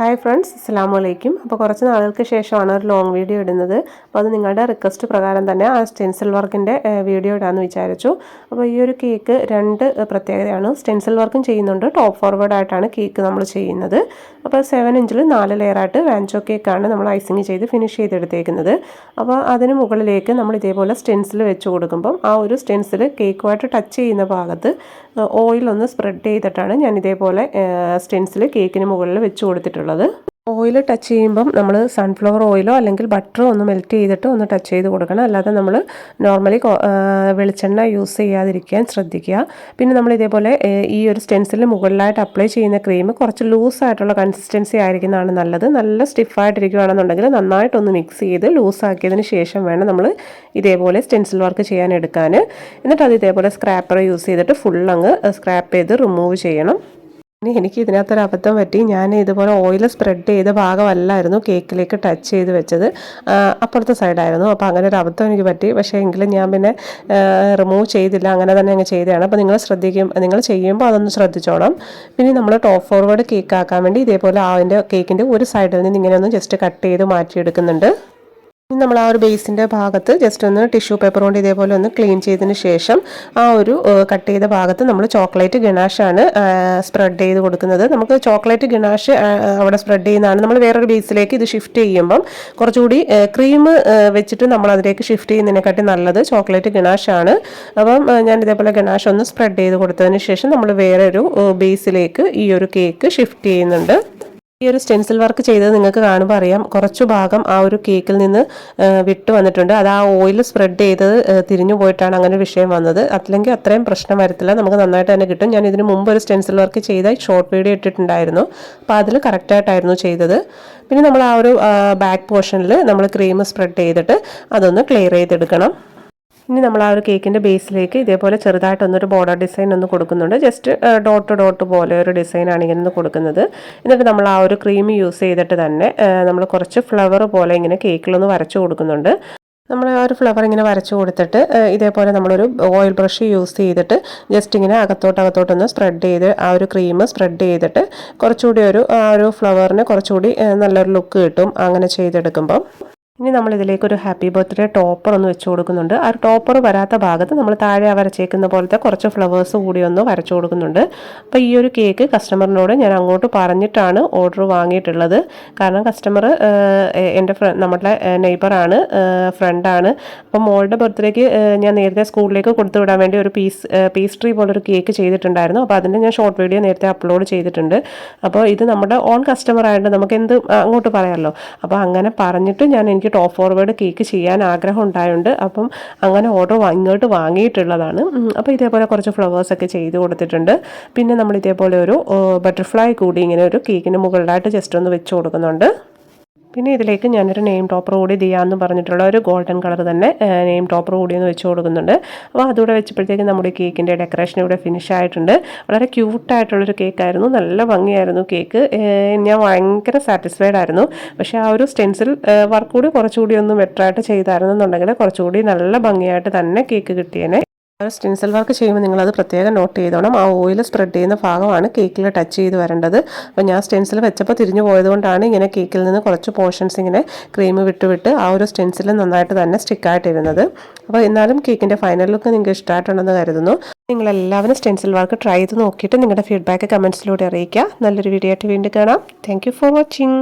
Hi friends അസ്സാം വലൈക്കും അപ്പോൾ കുറച്ച് നാളുകൾക്ക് ശേഷമാണ് ഒരു ലോങ് വീഡിയോ ഇടുന്നത്. അപ്പോൾ അത് നിങ്ങളുടെ റിക്വസ്റ്റ് പ്രകാരം തന്നെ ആ സ്റ്റെൻസിൽ വർക്കിന്റെ വീഡിയോ ഇടാമെന്ന് വിചാരിച്ചു. അപ്പോൾ ഈ ഒരു കേക്ക് രണ്ട് പ്രത്യേകതയാണ്. സ്റ്റെൻസിൽ വർക്കും ചെയ്യുന്നുണ്ട്. ടോപ്പ് ഫോർവേഡ് ആയിട്ടാണ് കേക്ക് നമ്മൾ ചെയ്യുന്നത്. അപ്പോൾ സെവൻ ഇഞ്ചിൽ നാല് ലെയറായിട്ട് വാൻചോ കേക്കാണ് നമ്മൾ ഐസിങ് ചെയ്ത് ഫിനിഷ് ചെയ്തെടുത്തേക്കുന്നത്. അപ്പോൾ അതിന് മുകളിലേക്ക് നമ്മൾ ഇതേപോലെ സ്റ്റെൻസിൽ വെച്ച് കൊടുക്കുമ്പം ആ ഒരു സ്റ്റെൻസിൽ കേക്കുമായിട്ട് ടച്ച് ചെയ്യുന്ന ഭാഗത്ത് ഒന്ന് സ്പ്രെഡ് ചെയ്തിട്ടാണ് ഞാൻ ഇതേപോലെ സ്റ്റെൻസിൽ കേക്കിന് മുകളിൽ വെച്ച് കൊടുത്തിട്ടുള്ളത്. ഓയിൽ ടച്ച് ചെയ്യുമ്പം നമ്മൾ സൺഫ്ലവർ ഓയിലോ അല്ലെങ്കിൽ ബട്ടറോ ഒന്ന് മെൽറ്റ് ചെയ്തിട്ട് ഒന്ന് ടച്ച് ചെയ്ത് കൊടുക്കണം. അല്ലാതെ നമ്മൾ നോർമലി വെളിച്ചെണ്ണ യൂസ് ചെയ്യാതിരിക്കാൻ ശ്രദ്ധിക്കുക. പിന്നെ നമ്മൾ ഇതേപോലെ ഈ ഒരു സ്റ്റെൻസിലിന് മുകളിലായിട്ട് അപ്ലൈ ചെയ്യുന്ന ക്രീം കുറച്ച് ലൂസായിട്ടുള്ള കൺസിസ്റ്റൻസി ആയിരിക്കുന്നതാണ് നല്ലത്. നല്ല സ്റ്റിഫായിട്ടിരിക്കുകയാണെന്നുണ്ടെങ്കിൽ നന്നായിട്ടൊന്ന് മിക്സ് ചെയ്ത് ലൂസാക്കിയതിന് ശേഷം വേണം നമ്മൾ ഇതേപോലെ സ്റ്റെൻസിൽ വർക്ക് ചെയ്യാൻ എടുക്കാൻ എന്നിട്ട് അത് ഇതേപോലെ സ്ക്രാപ്പർ യൂസ് ചെയ്തിട്ട് ഫുൾ അങ്ങ് സ്ക്രാപ്പ് ചെയ്ത് റിമൂവ് ചെയ്യണം. ഇനി എനിക്ക് ഇതിനകത്തൊരു അബദ്ധം പറ്റി. ഞാൻ ഇതുപോലെ ഓയിൽ സ്പ്രെഡ് ചെയ്ത ഭാഗമല്ലായിരുന്നു കേക്കിലേക്ക് ടച്ച് ചെയ്ത് വെച്ചത്. അപ്പുറത്തെ സൈഡായിരുന്നു അപ്പോൾ അങ്ങനെ ഒരു അബദ്ധം എനിക്ക് പറ്റി. പക്ഷേ എങ്കിലും ഞാൻ പിന്നെ റിമൂവ് ചെയ്തില്ല. അങ്ങനെ തന്നെ അങ്ങ് ചെയ്തതാണ്. അപ്പോൾ നിങ്ങൾ ശ്രദ്ധിക്കും നിങ്ങൾ ചെയ്യുമ്പോൾ അതൊന്ന് ശ്രദ്ധിച്ചോണം. പിന്നെ നമ്മൾ ടോപ്പ് ഫോർവേഡ് കേക്ക് ആക്കാൻ വേണ്ടി ഇതേപോലെ അതിന്റെ കേക്കിന്റെ ഒരു സൈഡിൽ നിന്ന് ഇങ്ങനെ ഒന്ന് ജസ്റ്റ് കട്ട് ചെയ്ത് മാറ്റിയെടുക്കുന്നുണ്ട്. നമ്മൾ ആ ഒരു ബേസിന്റെ ഭാഗത്ത് ജസ്റ്റ് ഒന്ന് ടിഷ്യൂ പേപ്പർ കൊണ്ട് ഇതേപോലെ ഒന്ന് ക്ലീൻ ചെയ്തതിന് ശേഷം ആ ഒരു കട്ട് ചെയ്ത ഭാഗത്ത് നമ്മൾ ചോക്ലേറ്റ് ഗണാഷാണ് സ്പ്രെഡ് ചെയ്ത് കൊടുക്കുന്നത്. നമുക്ക് ചോക്ലേറ്റ് ഗണാഷ് അവിടെ സ്പ്രെഡ് ചെയ്യുന്നതാണ്. നമ്മൾ വേറൊരു ബേസിലേക്ക് ഇത് ഷിഫ്റ്റ് ചെയ്യുമ്പം കുറച്ചുകൂടി ക്രീം വെച്ചിട്ട് നമ്മൾ അതിലേക്ക് ഷിഫ്റ്റ് ചെയ്യുന്നതിനെക്കാട്ടി നല്ലത് ചോക്ലേറ്റ് ഗണാഷാണ്. അപ്പം ഞാൻ ഇതേപോലെ ഗണാഷ് ഒന്ന് സ്പ്രെഡ് ചെയ്ത് കൊടുത്തതിന് ശേഷം നമ്മൾ വേറൊരു ബേസിലേക്ക് ഈ ഒരു കേക്ക് ഷിഫ്റ്റ് ചെയ്യുന്നുണ്ട്. ഈ ഒരു സ്റ്റെൻസിൽ വർക്ക് ചെയ്തത് നിങ്ങൾക്ക് കാണുമ്പോൾ അറിയാം. കുറച്ചു ഭാഗം ആ ഒരു കേക്കിൽ നിന്ന് വിട്ടു വന്നിട്ടുണ്ട്. അത് ആ ഓയിൽ സ്പ്രെഡ് ചെയ്തത് തിരിഞ്ഞു പോയിട്ടാണ് അങ്ങനെ വിഷയം വന്നത്. അല്ലെങ്കിൽ അത്രയും പ്രശ്നം വരത്തില്ല. നമുക്ക് നന്നായിട്ട് തന്നെ കിട്ടും. ഞാൻ ഇതിന് മുമ്പ് ഒരു സ്റ്റെൻസിൽ വർക്ക് ചെയ്ത ഷോർട്ട് വീഡിയോ ഇട്ടിട്ടുണ്ടായിരുന്നു. അപ്പോൾ അതിൽ കറക്റ്റായിട്ടായിരുന്നു ചെയ്തത്. പിന്നെ നമ്മൾ ആ ഒരു ബാക്ക് പോർഷനിൽ നമ്മൾ ക്രീം സ്പ്രെഡ് ചെയ്തിട്ട് അതൊന്ന് ക്ലിയർ ചെയ്തെടുക്കണം. ഇനി നമ്മൾ ആ ഒരു കേക്കിന്റെ ബേസിലേക്ക് ഇതേപോലെ ചെറുതായിട്ടൊന്നൊരു ബോർഡർ ഡിസൈൻ ഒന്ന് കൊടുക്കുന്നുണ്ട്. ജസ്റ്റ് ഡോട്ട് ഡോട്ട് പോലെ ഒരു ഡിസൈനാണ് ഇങ്ങനെ കൊടുക്കുന്നത്. എന്നിട്ട് നമ്മൾ ആ ഒരു ക്രീം യൂസ് ചെയ്തിട്ട് തന്നെ നമ്മൾ കുറച്ച് ഫ്ലവർ പോലെ ഇങ്ങനെ കേക്കിലൊന്ന് വരച്ചു കൊടുക്കുന്നുണ്ട്. നമ്മൾ ആ ഒരു ഫ്ലവർ ഇങ്ങനെ വരച്ചു കൊടുത്തിട്ട് ഇതേപോലെ നമ്മളൊരു ഓയിൽ ബ്രഷ് യൂസ് ചെയ്തിട്ട് ജസ്റ്റ് ഇങ്ങനെ അകത്തോട്ട് അകത്തോട്ടൊന്ന് സ്പ്രെഡ് ചെയ്ത് ആ ഒരു ക്രീം സ്പ്രെഡ് ചെയ്തിട്ട് കുറച്ചുകൂടി ഒരു ആ ഒരു ഫ്ലവറിന് കുറച്ചുകൂടി നല്ലൊരു ലുക്ക് കിട്ടും. അങ്ങനെ ചെയ്തെടുക്കുമ്പം. ഇനി നമ്മൾ ഇതിലേക്ക് ഒരു ഹാപ്പി ബർത്ത്ഡേ ടോപ്പർ ഒന്ന് വെച്ച് കൊടുക്കുന്നുണ്ട്. ആ ടോപ്പർ വരാത്ത ഭാഗത്ത് നമ്മൾ താഴെ വരച്ചേക്കുന്ന പോലത്തെ കുറച്ച് ഫ്ലവേഴ്സ് കൂടി ഒന്ന് വരച്ചു കൊടുക്കുന്നുണ്ട്. അപ്പോൾ ഈ ഒരു കേക്ക് കസ്റ്റമറിനോട് ഞാൻ അങ്ങോട്ട് പറഞ്ഞിട്ടാണ് ഓർഡർ വാങ്ങിയിട്ടുള്ളത്. കാരണം കസ്റ്റമർ എന്റെ നമ്മുടെ നെയ്ബറാണ് ഫ്രണ്ടാണ് അപ്പോൾ മോളുടെ ബർത്ത്ഡേക്ക് ഞാൻ നേരത്തെ സ്കൂളിലേക്ക് കൊടുത്തു വിടാൻ വേണ്ടി ഒരു പീസ് പീസ്ട്രി പോലൊരു കേക്ക് ചെയ്തിട്ടുണ്ടായിരുന്നു. അപ്പോൾ അതിന്റെ ഞാൻ ഷോർട്ട് വീഡിയോ നേരത്തെ അപ്ലോഡ് ചെയ്തിട്ടുണ്ട്. അപ്പോൾ ഇത് നമ്മുടെ ഓൺ കസ്റ്റമർ ആയതുകൊണ്ട് നമുക്ക് എന്ത് അങ്ങോട്ട് പറയാമല്ലോ അപ്പോൾ അങ്ങനെ പറഞ്ഞിട്ട് ഞാൻ എനിക്ക് ടോപ്പ് ഫോർവേഡ് കേക്ക് ചെയ്യാൻ ആഗ്രഹം ഉണ്ടായതുകൊണ്ട് അപ്പം അങ്ങനെ ഓർഡർ ഇങ്ങോട്ട് വാങ്ങിയിട്ടുള്ളതാണ്. അപ്പോൾ ഇതേപോലെ കുറച്ച് ഫ്ലവേഴ്സൊക്കെ ചെയ്ത് കൊടുത്തിട്ടുണ്ട്. പിന്നെ നമ്മൾ ഇതേപോലെ ഒരു ബട്ടർഫ്ലൈ കൂടി ഇങ്ങനെ ഒരു കേക്കിന് മുകളിലായിട്ട് ജസ്റ്റ് ഒന്ന് വെച്ച് കൊടുക്കുന്നുണ്ട്. പിന്നെ ഇതിലേക്ക് ഞാനൊരു നെയിം ടോപ്പർ കൂടി ചെയ്യാമെന്ന് പറഞ്ഞിട്ടുള്ള ഒരു ഗോൾഡൻ കളർ തന്നെ നെയിം ടോപ്പർ കൂടി ഒന്ന് വെച്ച് കൊടുക്കുന്നുണ്ട്. അപ്പോൾ അതുകൂടെ വെച്ചപ്പോഴത്തേക്ക് നമ്മുടെ കേക്കിന്റെ ഡെക്കറേഷൻ ഇവിടെ ഫിനിഷ് ആയിട്ടുണ്ട്. വളരെ ക്യൂട്ടായിട്ടുള്ളൊരു കേക്കായിരുന്നു നല്ല ഭംഗിയായിരുന്നു കേക്ക് ഞാൻ ഭയങ്കര സാറ്റിസ്ഫൈഡ് ആയിരുന്നു. പക്ഷേ ആ ഒരു സ്റ്റെൻസിൽ വർക്ക് കൂടി കുറച്ചുകൂടി ഒന്ന് ബെറ്ററായിട്ട് ചെയ്തായിരുന്നു എന്നുണ്ടെങ്കിൽ കുറച്ചുകൂടി നല്ല ഭംഗിയായിട്ട് തന്നെ കേക്ക് കിട്ടിയേനെ. സ്റ്റെൻസിൽ വർക്ക് ചെയ്യുമ്പോൾ നിങ്ങളത് പ്രത്യേകം നോട്ട് ചെയ്തോണം. ആ ഓയിൽ സ്പ്രെഡ് ചെയ്യുന്ന ഭാഗമാണ് കേക്കിൽ ടച്ച് ചെയ്ത് വരേണ്ടത്. അപ്പോൾ ഞാൻ സ്റ്റെൻസിൽ വെച്ചപ്പോൾ തിരിഞ്ഞു പോയതുകൊണ്ടാണ് ഇങ്ങനെ കേക്കിൽ നിന്ന് കുറച്ച് പോർഷൻസ് ഇങ്ങനെ ക്രീം വിട്ടുവിട്ട് വിട്ട് ആ ഒരു സ്റ്റെൻസിൽ നന്നായിട്ട് തന്നെ സ്റ്റിക്കായിട്ടിരുന്നത് അപ്പോൾ എന്നാലും കേക്കിന്റെ ഫൈനൽ ലുക്ക് നിങ്ങൾക്ക് ഇഷ്ടമായിട്ടുണ്ടെന്ന് കരുതുന്നു. നിങ്ങളെല്ലാവരും സ്റ്റെൻസിൽ വർക്ക് ട്രൈ ചെയ്ത് നോക്കിയിട്ട് നിങ്ങളുടെ ഫീഡ്ബാക്ക് കമൻസിലൂടെ അറിയിക്കുക. നല്ലൊരു വീഡിയോ ആയിട്ട് വീണ്ടും കാണാം. Thank for watching